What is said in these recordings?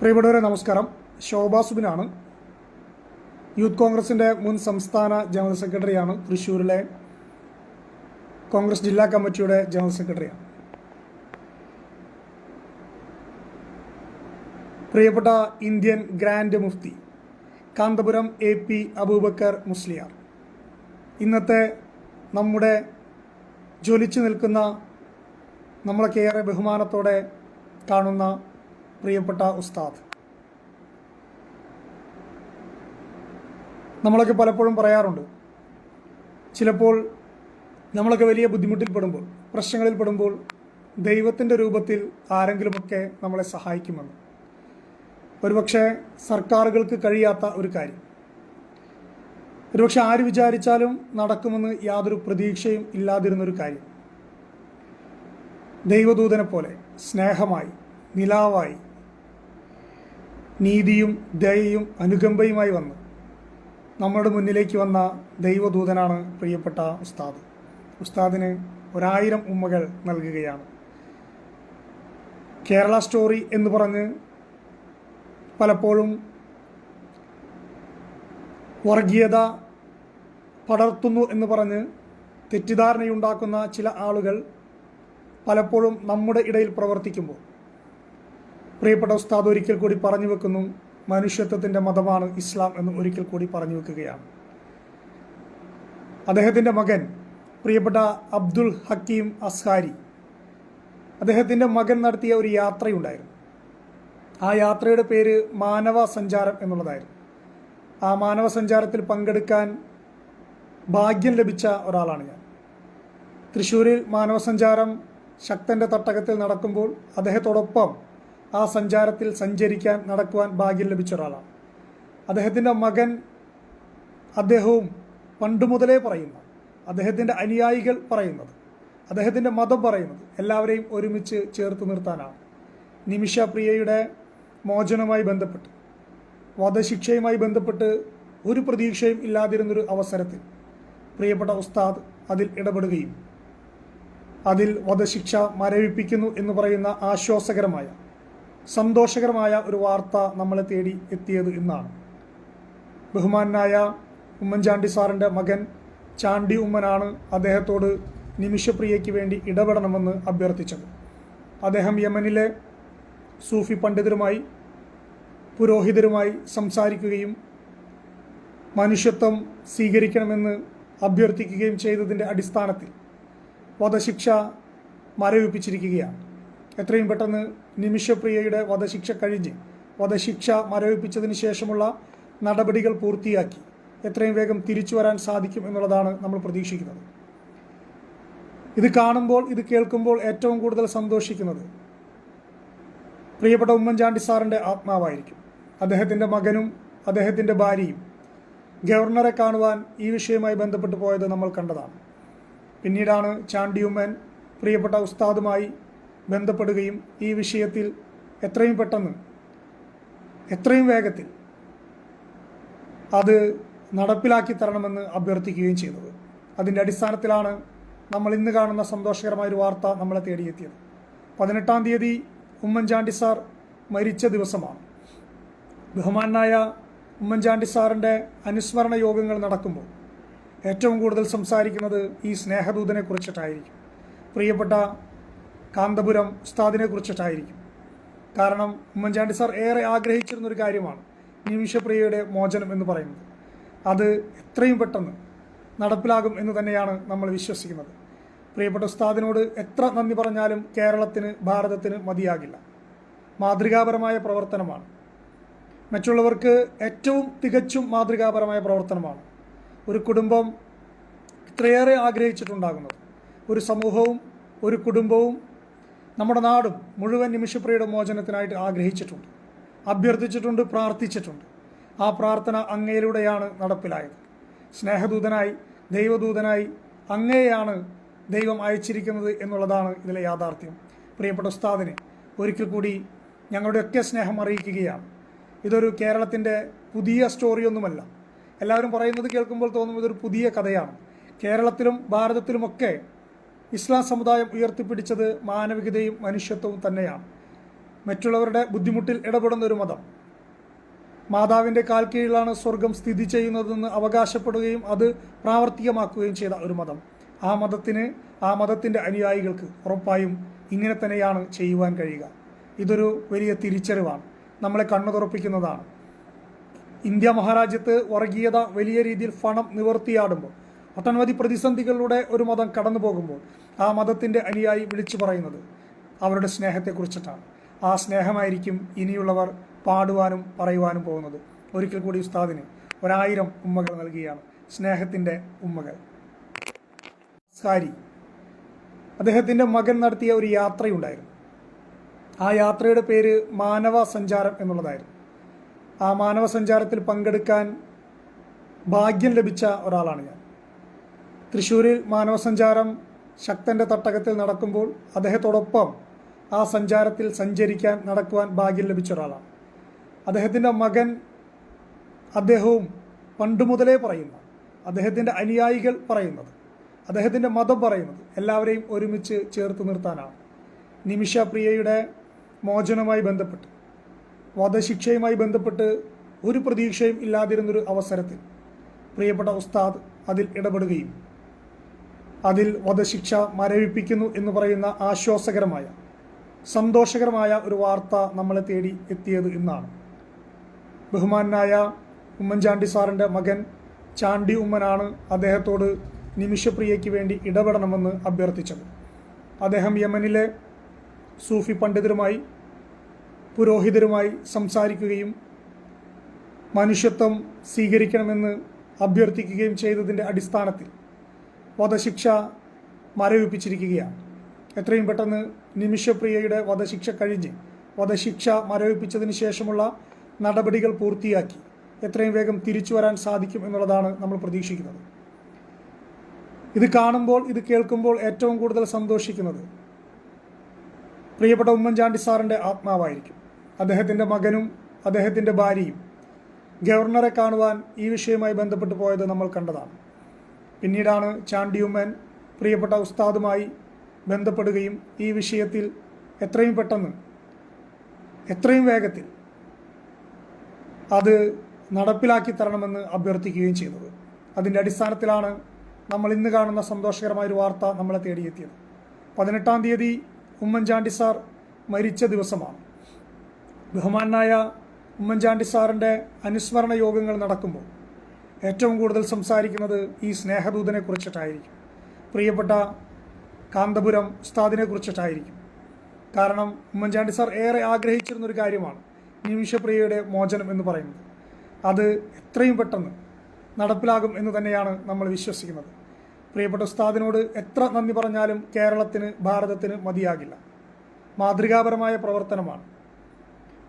പ്രിയപ്പെട്ടവരെ നമസ്കാരം. ശോഭാ സുബിനാണ്. യൂത്ത് കോൺഗ്രസിന്റെ മുൻ സംസ്ഥാന ജനറൽ സെക്രട്ടറിയാണ് തൃശ്ശൂരിലെ കോൺഗ്രസ് ജില്ലാ കമ്മിറ്റിയുടെ ജനറൽ സെക്രട്ടറിയാണ്. പ്രിയപ്പെട്ട ഇന്ത്യൻ ഗ്രാൻഡ് മുഫ്തി കാന്തപുരം എ പി അബൂബക്കർ മുസ്ലിയാർ ഇന്നത്തെ നമ്മുടെ ജ്വലിച്ചു നിൽക്കുന്ന നമ്മളൊക്കെ ഏറെ ബഹുമാനത്തോടെ കാണുന്ന പ്രിയപ്പെട്ട ഉസ്താദ്. നമ്മളൊക്കെ പലപ്പോഴും പറയാറുണ്ട്. ചിലപ്പോൾ നമ്മളൊക്കെ വലിയ ബുദ്ധിമുട്ടിൽ പെടുമ്പോൾ പ്രശ്നങ്ങളിൽ പെടുമ്പോൾ ദൈവത്തിന്റെ രൂപത്തിൽ ആരെങ്കിലുമൊക്കെ നമ്മളെ സഹായിക്കുമെന്ന്. ഒരുപക്ഷെ സർക്കാരുകൾക്ക് കഴിയാത്ത ഒരു കാര്യം. ഒരുപക്ഷെ ആര് വിചാരിച്ചാലും നടക്കുമെന്ന് യാതൊരു പ്രതീക്ഷയും ഇല്ലാതിരുന്നൊരു കാര്യം. ദൈവദൂതനെ പോലെ സ്നേഹമായി നിലാവായി നീതിയും ദയയും അനുകമ്പയുമായി വന്ന് നമ്മുടെ മുന്നിലേക്ക് വന്ന ദൈവദൂതനാണ് പ്രിയപ്പെട്ട ഉസ്താദ്. ഉസ്താദിന് ഒരായിരം ഉമ്മകൾ നൽകുകയാണ്. കേരള സ്റ്റോറി എന്ന് പറഞ്ഞ് പലപ്പോഴും വർഗീയത പടർത്തുന്നു എന്ന് പറഞ്ഞ് തെറ്റിദ്ധാരണയുണ്ടാക്കുന്ന ചില ആളുകൾ പലപ്പോഴും നമ്മുടെ ഇടയിൽ പ്രവർത്തിക്കുമ്പോൾ. പ്രിയപ്പെട്ട ഉസ്താദ് ഒരിക്കൽ കൂടി പറഞ്ഞു വെക്കുന്നു മനുഷ്യത്വത്തിന്റെ മതമാണ് ഇസ്ലാം എന്ന് ഒരിക്കൽ കൂടി പറഞ്ഞു വെക്കുകയാണ്. അദ്ദേഹത്തിന്റെ മകൻ പ്രിയപ്പെട്ട അബ്ദുൽ ഹക്കീം അസ്ഹാരി അദ്ദേഹത്തിന്റെ മകൻ നടത്തിയ ഒരു യാത്രയുണ്ടായിരുന്നു. ആ യാത്രയുടെ പേര് മാനവ സഞ്ചാരം എന്നുള്ളതായിരുന്നു. ആ മാനവ സഞ്ചാരത്തിൽ പങ്കെടുക്കാൻ ഭാഗ്യം ലഭിച്ച ഒരാളാണ് ഞാൻ. തൃശ്ശൂരിൽ മാനവസഞ്ചാരം ശക്തന്റെ തട്ടകത്തിൽ നടക്കുമ്പോൾ അദ്ദേഹത്തോടൊപ്പം ആ സഞ്ചാരത്തിൽ സഞ്ചരിക്കാൻ നടക്കുവാൻ ഭാഗ്യം ലഭിച്ച ഒരാളാണ്. അദ്ദേഹത്തിന്റെ മകൻ അദ്ദേഹവും പണ്ടു മുതലേ പറയുന്ന. അദ്ദേഹത്തിന്റെ അനുയായികൾ പറയുന്നത് അദ്ദേഹത്തിന്റെ മതം പറയുന്നത് എല്ലാവരെയും ഒരുമിച്ച് ചേർത്ത് നിർത്താനാണ്. നിമിഷ പ്രിയയുടെ മോചനവുമായി ബന്ധപ്പെട്ട് വധശിക്ഷയുമായി ബന്ധപ്പെട്ട് ഒരു പ്രതീക്ഷയും ഇല്ലാതിരുന്നൊരു അവസരത്തിൽ പ്രിയപ്പെട്ട ഉസ്താദ് അതിൽ ഇടപെടുകയും അതിൽ വധശിക്ഷ മരവിപ്പിക്കുന്നു എന്ന് പറയുന്ന ആശ്വാസകരമായ സന്തോഷകരമായ ഒരു വാർത്ത നമ്മളെ തേടി എത്തിയത് എന്നാണ്. ബഹുമാനായ ഉമ്മൻചാണ്ടി സാറിന്റെ മകൻ ചാണ്ടി ഉമ്മനാണ് അദ്ദേഹത്തോട് നിമിഷപ്രിയയ്ക്ക് വേണ്ടി ഇടപെടണമെന്ന് അഭ്യർത്ഥിച്ചത്. അദ്ദേഹം യമനിലെ സൂഫി പണ്ഡിതരുമായി പുരോഹിതരുമായി സംസാരിക്കുകയും മനുഷ്യത്വം സ്വീകരിക്കണമെന്ന് അഭ്യർത്ഥിക്കുകയും ചെയ്തതിന്റെ അടിസ്ഥാനത്തിൽ വധശിക്ഷ മരവിപ്പിച്ചിരിക്കുകയാണ്. എത്രയും പെട്ടെന്ന് നിമിഷപ്രിയയുടെ വധശിക്ഷ കഴിഞ്ഞ് വധശിക്ഷ മരവിപ്പിച്ചതിന് ശേഷമുള്ള നടപടികൾ പൂർത്തിയാക്കി. എത്രയും വേഗം തിരിച്ചു വരാൻ സാധിക്കും എന്നുള്ളതാണ് നമ്മൾ പ്രതീക്ഷിക്കുന്നത്. ഇത് കാണുമ്പോൾ ഇത് കേൾക്കുമ്പോൾ ഏറ്റവും കൂടുതൽ സന്തോഷിക്കുന്നത് പ്രിയപ്പെട്ട ഉമ്മൻചാണ്ടി സാറിന്റെ ആത്മാവായിരിക്കും. അദ്ദേഹത്തിന്റെ മകനും അദ്ദേഹത്തിന്റെ ഭാര്യയും ഗവർണറെ കാണുവാൻ ഈ വിഷയവുമായി ബന്ധപ്പെട്ട് പോയത് നമ്മൾ കണ്ടതാണ്. പിന്നീടാണ് ചാണ്ടിയുമ്മൻ പ്രിയപ്പെട്ട ഉസ്താദുമായി ബന്ധപ്പെടുകയും ഈ വിഷയത്തിൽ എത്രയും പെട്ടെന്ന് എത്രയും വേഗത്തിൽ അത് നടപ്പിലാക്കി തരണമെന്ന് അഭ്യർത്ഥിക്കുകയും ചെയ്തത്. അതിന്റെ അടിസ്ഥാനത്തിലാണ് നമ്മൾ ഇന്ന് കാണുന്ന സന്തോഷകരമായ ഒരു വാർത്ത നമ്മളെ തേടിയെത്തിയത്. പതിനെട്ടാം തീയതി ഉമ്മൻചാണ്ടി സാർ മരിച്ച ദിവസമാണ്. ബഹുമാനായ ഉമ്മൻചാണ്ടി സാറിന്റെ അനുസ്മരണ യോഗങ്ങൾ നടക്കുമ്പോൾ ഏറ്റവും കൂടുതൽ സംസാരിക്കുന്നത് ഈ സ്നേഹദൂതനെ കുറിച്ചിട്ടായിരിക്കും. പ്രിയപ്പെട്ട കാന്തപുരം ഉസ്താദിനെ കുറിച്ചിട്ടായിരിക്കും. കാരണം ഉമ്മൻചാണ്ടി സാർ ഏറെ ആഗ്രഹിച്ചിരുന്നൊരു കാര്യമാണ് നിമിഷപ്രിയയുടെ മോചനം എന്ന് പറയുന്നത്. അത് എത്രയും പെട്ടെന്ന് നടപ്പിലാകും എന്ന് തന്നെയാണ് നമ്മൾ വിശ്വസിക്കുന്നത്. പ്രിയപ്പെട്ട ഉസ്താദിനോട് എത്ര നന്ദി പറഞ്ഞാലും കേരളത്തിന് ഭാരതത്തിന് മതിയാകില്ല. മാതൃകാപരമായ പ്രവർത്തനമാണ്. മറ്റുള്ളവർക്ക് ഏറ്റവും തികച്ചും മാതൃകാപരമായ പ്രവർത്തനമാണ്. ഒരു കുടുംബം ഇത്രയേറെ ആഗ്രഹിച്ചിട്ടുണ്ടാകുന്നത്. ഒരു സമൂഹവും ഒരു കുടുംബവും നമ്മുടെ നാടും മുഴുവൻ നിമിഷപ്രിയുടെ മോചനത്തിനായിട്ട് ആഗ്രഹിച്ചിട്ടുണ്ട്. അഭ്യർത്ഥിച്ചിട്ടുണ്ട് പ്രാർത്ഥിച്ചിട്ടുണ്ട്. ആ പ്രാർത്ഥന അങ്ങയിലൂടെയാണ് നടപ്പിലായത്. സ്നേഹദൂതനായി ദൈവദൂതനായി അങ്ങയെയാണ് ദൈവം അയച്ചിരിക്കുന്നത് എന്നുള്ളതാണ് ഇതിലെ യാഥാർത്ഥ്യം. പ്രിയപ്പെട്ട ഉസ്താദിനെ ഒരിക്കൽ കൂടി ഞങ്ങളുടെയൊക്കെ സ്നേഹം അറിയിക്കുകയാണ്. ഇതൊരു കേരളത്തിന്റെ പുതിയ സ്റ്റോറിയൊന്നുമല്ല. എല്ലാവരും പറയുന്നത് കേൾക്കുമ്പോൾ തോന്നും ഇതൊരു പുതിയ കഥയാണ്. കേരളത്തിലും ഭാരതത്തിലുമൊക്കെ ഇസ്ലാം സമുദായം ഉയർത്തിപ്പിടിച്ചത് മാനവികതയും മനുഷ്യത്വവും തന്നെയാണ്. മറ്റുള്ളവരുടെ ബുദ്ധിമുട്ടിൽ ഇടപെടുന്ന ഒരു മതം. മാതാവിന്റെ കാൽ കീഴിലാണ് സ്വർഗം സ്ഥിതി ചെയ്യുന്നതെന്ന് അവകാശപ്പെടുകയും അത് പ്രാവർത്തികമാക്കുകയും ചെയ്ത ഒരു മതം. ആ മതത്തിന് ആ മതത്തിന്റെ അനുയായികൾക്ക് ഉറപ്പായും ഇങ്ങനെ തന്നെയാണ് ചെയ്യുവാൻ കഴിയുക. ഇതൊരു വലിയ തിരിച്ചറിവാണ്. നമ്മളെ കണ്ണു തുറപ്പിക്കുന്നതാണ്. ഇന്ത്യ മഹാരാജ്യത്ത് വർഗീയത വലിയ രീതിയിൽ ഫണം നിവർത്തിയാടുമ്പോൾ ഒട്ടനവധി പ്രതിസന്ധികളിലൂടെ ഒരു മതം കടന്നു പോകുമ്പോൾ ആ മതത്തിന്റെ അനുയായി വിളിച്ചു പറയുന്നത് അവരുടെ സ്നേഹത്തെക്കുറിച്ചിട്ടാണ്. ആ സ്നേഹമായിരിക്കും ഇനിയുള്ളവർ പാടുവാനും പറയുവാനും പോകുന്നത്. ഒരിക്കൽ കൂടി ഉസ്താദിന് ഒരായിരം ഉമ്മകൾ നൽകുകയാണ് സ്നേഹത്തിന്റെ ഉമ്മകൾ. സാരി. അദ്ദേഹത്തിന്റെ മകൻ നടത്തിയ ഒരു യാത്രയുണ്ടായിരുന്നു. ആ യാത്രയുടെ പേര് മാനവ സഞ്ചാരം എന്നുള്ളതായിരുന്നു. ആ മാനവ സഞ്ചാരത്തിൽ പങ്കെടുക്കാൻ ഭാഗ്യം ലഭിച്ച ഒരാളാണ് ഞാൻ. തൃശ്ശൂരിൽ മാനവസഞ്ചാരം ശക്തന്റെ തട്ടകത്തിൽ നടക്കുമ്പോൾ അദ്ദേഹത്തോടൊപ്പം ആ സഞ്ചാരത്തിൽ സഞ്ചരിക്കാൻ നടക്കുവാൻ ഭാഗ്യം ലഭിച്ച ഒരാളാണ്. അദ്ദേഹത്തിന്റെ മകൻ അദ്ദേഹവും പണ്ടുമുതലേ പറയുന്ന. അദ്ദേഹത്തിന്റെ അനുയായികൾ പറയുന്നത് അദ്ദേഹത്തിന്റെ മതം പറയുന്നത് എല്ലാവരെയും ഒരുമിച്ച് ചേർത്ത് നിർത്താനാണ്. നിമിഷ പ്രിയയുടെ മോചനവുമായി ബന്ധപ്പെട്ട് വധശിക്ഷയുമായി ബന്ധപ്പെട്ട് ഒരു പ്രതീക്ഷയും ഇല്ലാതിരുന്നൊരു അവസരത്തിൽ പ്രിയപ്പെട്ട ഉസ്താദ് അതിൽ ഇടപെടുകയും അതിൽ വധശിക്ഷ മരവിപ്പിക്കുന്നു എന്ന് പറയുന്ന ആശ്വാസകരമായ സന്തോഷകരമായ ഒരു വാർത്ത നമ്മളെ തേടി എത്തിയത് ഇന്നാണ് ബഹുമാനായ ഉമ്മൻചാണ്ടി സാറിന്റെ മകൻ ചാണ്ടി ഉമ്മനാണ് അദ്ദേഹത്തോട് നിമിഷപ്രിയയ്ക്ക് വേണ്ടി ഇടപെടണമെന്ന് അഭ്യർത്ഥിച്ചത്. അദ്ദേഹം യമനിലെ സൂഫി പണ്ഡിതരുമായി പുരോഹിതരുമായി സംസാരിക്കുകയും മനുഷ്യത്വം സ്വീകരിക്കണമെന്ന് അഭ്യർത്ഥിക്കുകയും ചെയ്തതിന്റെ അടിസ്ഥാനത്തിൽ വധശിക്ഷ മരവിപ്പിച്ചിരിക്കുകയാണ്. എത്രയും പെട്ടെന്ന് നിമിഷപ്രിയയുടെ വധശിക്ഷ കഴിഞ്ഞ് വധശിക്ഷ മരവിപ്പിച്ചതിന് ശേഷമുള്ള നടപടികൾ പൂർത്തിയാക്കി. എത്രയും വേഗം തിരിച്ചു വരാൻ സാധിക്കും എന്നുള്ളതാണ് നമ്മൾ പ്രതീക്ഷിക്കുന്നത്. ഇത് കാണുമ്പോൾ ഇത് കേൾക്കുമ്പോൾ ഏറ്റവും കൂടുതൽ സന്തോഷിക്കുന്നത് പ്രിയപ്പെട്ട ഉമ്മൻചാണ്ടി സാറിന്റെ ആത്മാവായിരിക്കും. അദ്ദേഹത്തിന്റെ മകനും അദ്ദേഹത്തിന്റെ ഭാര്യയും ഗവർണറെ കാണുവാൻ ഈ വിഷയവുമായി ബന്ധപ്പെട്ട് പോയത് നമ്മൾ കണ്ടതാണ്. പിന്നീടാണ് ചാണ്ടിയുമ്മൻ പ്രിയപ്പെട്ട ഉസ്താദുമായി ബന്ധപ്പെടുകയും ഈ വിഷയത്തിൽ എത്രയും പെട്ടെന്ന് എത്രയും വേഗത്തിൽ അത് നടപ്പിലാക്കി തരണമെന്ന് അഭ്യർത്ഥിക്കുകയും ചെയ്തത്. അതിന്റെ അടിസ്ഥാനത്തിലാണ് നമ്മൾ ഇന്ന് കാണുന്ന സന്തോഷകരമായൊരു വാർത്ത നമ്മളെ തേടിയെത്തിയത്. പതിനെട്ടാം തീയതി ഉമ്മൻചാണ്ടി സാർ മരിച്ച ദിവസമാണ്. ബഹുമാനായ ഉമ്മൻചാണ്ടി സാറിന്റെ അനുസ്മരണ യോഗങ്ങൾ നടക്കുമ്പോൾ ഏറ്റവും കൂടുതൽ സംസാരിക്കുന്നത് ഈ സ്നേഹദൂതനെ കുറിച്ചിട്ടായിരിക്കും. പ്രിയപ്പെട്ട കാന്തപുരം ഉസ്താദിനെ കുറിച്ചിട്ടായിരിക്കും. കാരണം ഉമ്മൻചാണ്ടി സാർ ഏറെ ആഗ്രഹിച്ചിരുന്നൊരു കാര്യമാണ് നിമിഷപ്രിയയുടെ മോചനം എന്ന് പറയുന്നത്. അത് എത്രയും പെട്ടെന്ന് നടപ്പിലാകും എന്ന് തന്നെയാണ് നമ്മൾ വിശ്വസിക്കുന്നത്. പ്രിയപ്പെട്ട ഉസ്താദിനോട് എത്ര നന്ദി പറഞ്ഞാലും കേരളത്തിന് ഭാരതത്തിന് മതിയാകില്ല. മാതൃകാപരമായ പ്രവർത്തനമാണ്.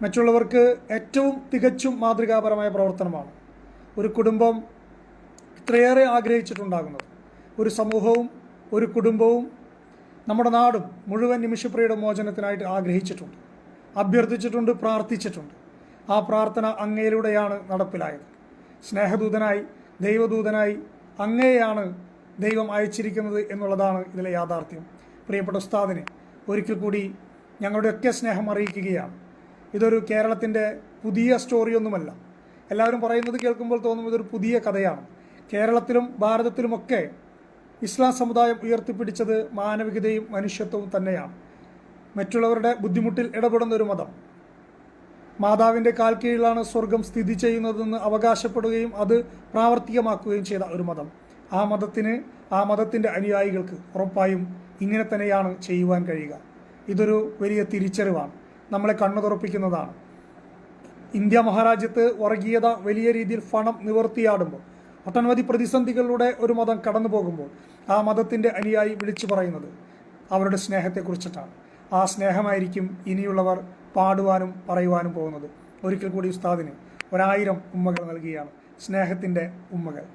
മറ്റുള്ളവർക്ക് ഏറ്റവും തികച്ചും മാതൃകാപരമായ പ്രവർത്തനമാണ്. ഒരു കുടുംബം ഇത്രയേറെ ആഗ്രഹിച്ചിട്ടുണ്ടാകുന്നത്. ഒരു സമൂഹവും ഒരു കുടുംബവും നമ്മുടെ നാടും മുഴുവൻ നിമിഷപ്രിയുടെ മോചനത്തിനായിട്ട് ആഗ്രഹിച്ചിട്ടുണ്ട്. അഭ്യർത്ഥിച്ചിട്ടുണ്ട് പ്രാർത്ഥിച്ചിട്ടുണ്ട്. ആ പ്രാർത്ഥന അങ്ങയിലൂടെയാണ് നടപ്പിലായത്. സ്നേഹദൂതനായി ദൈവദൂതനായി അങ്ങയെയാണ് ദൈവം അയച്ചിരിക്കുന്നത് എന്നുള്ളതാണ് ഇതിലെ യാഥാർത്ഥ്യം. പ്രിയപ്പെട്ട ഉസ്താദിന് ഒരിക്കൽ കൂടി ഞങ്ങളുടെയൊക്കെ സ്നേഹം അറിയിക്കുകയാണ്. ഇതൊരു കേരളത്തിന്റെ പുതിയ സ്റ്റോറിയൊന്നുമല്ല എല്ലാവരും പറയുന്നത് കേൾക്കുമ്പോൾ തോന്നുന്നത് ഒരു പുതിയ കഥയാണ്. കേരളത്തിലും ഭാരതത്തിലുമൊക്കെ ഇസ്ലാം സമുദായം ഉയർത്തിപ്പിടിച്ചത് മാനവികതയും മനുഷ്യത്വവും തന്നെയാണ്. മറ്റുള്ളവരുടെ ബുദ്ധിമുട്ടിൽ ഇടപെടുന്ന ഒരു മതം. മാതാവിന്റെ കാൽ കീഴിലാണ് സ്വർഗം സ്ഥിതി ചെയ്യുന്നതെന്ന് അവകാശപ്പെടുകയും അത് പ്രാവർത്തികമാക്കുകയും ചെയ്ത ഒരു മതം. ആ മതത്തിന് ആ മതത്തിന്റെ അനുയായികൾക്ക് ഉറപ്പായും ഇങ്ങനെ തന്നെയാണ് ചെയ്യുവാൻ കഴിയുക. ഇതൊരു വലിയ തിരിച്ചറിവാണ്. നമ്മളെ കണ്ണു തുറപ്പിക്കുന്നതാണ് ഇന്ത്യ മഹാരാജ്യത്ത് വർഗീയത വലിയ രീതിയിൽ ഫണം നിവർത്തിയാടുമ്പോൾ ഒട്ടനവധി പ്രതിസന്ധികളിലൂടെ ഒരു മതം കടന്നു പോകുമ്പോൾ ആ മതത്തിന്റെ അനുയായി വിളിച്ചു പറയുന്നത് അവരുടെ സ്നേഹത്തെക്കുറിച്ചിട്ടാണ്. ആ സ്നേഹമായിരിക്കും ഇനിയുള്ളവർ പാടുവാനും പറയുവാനും പോകുന്നത്. ഒരിക്കൽ കൂടി ഉസ്താദിന് ഒരായിരം ഉമ്മകൾ നൽകുകയാണ്. സ്നേഹത്തിന്റെ ഉമ്മകൾ.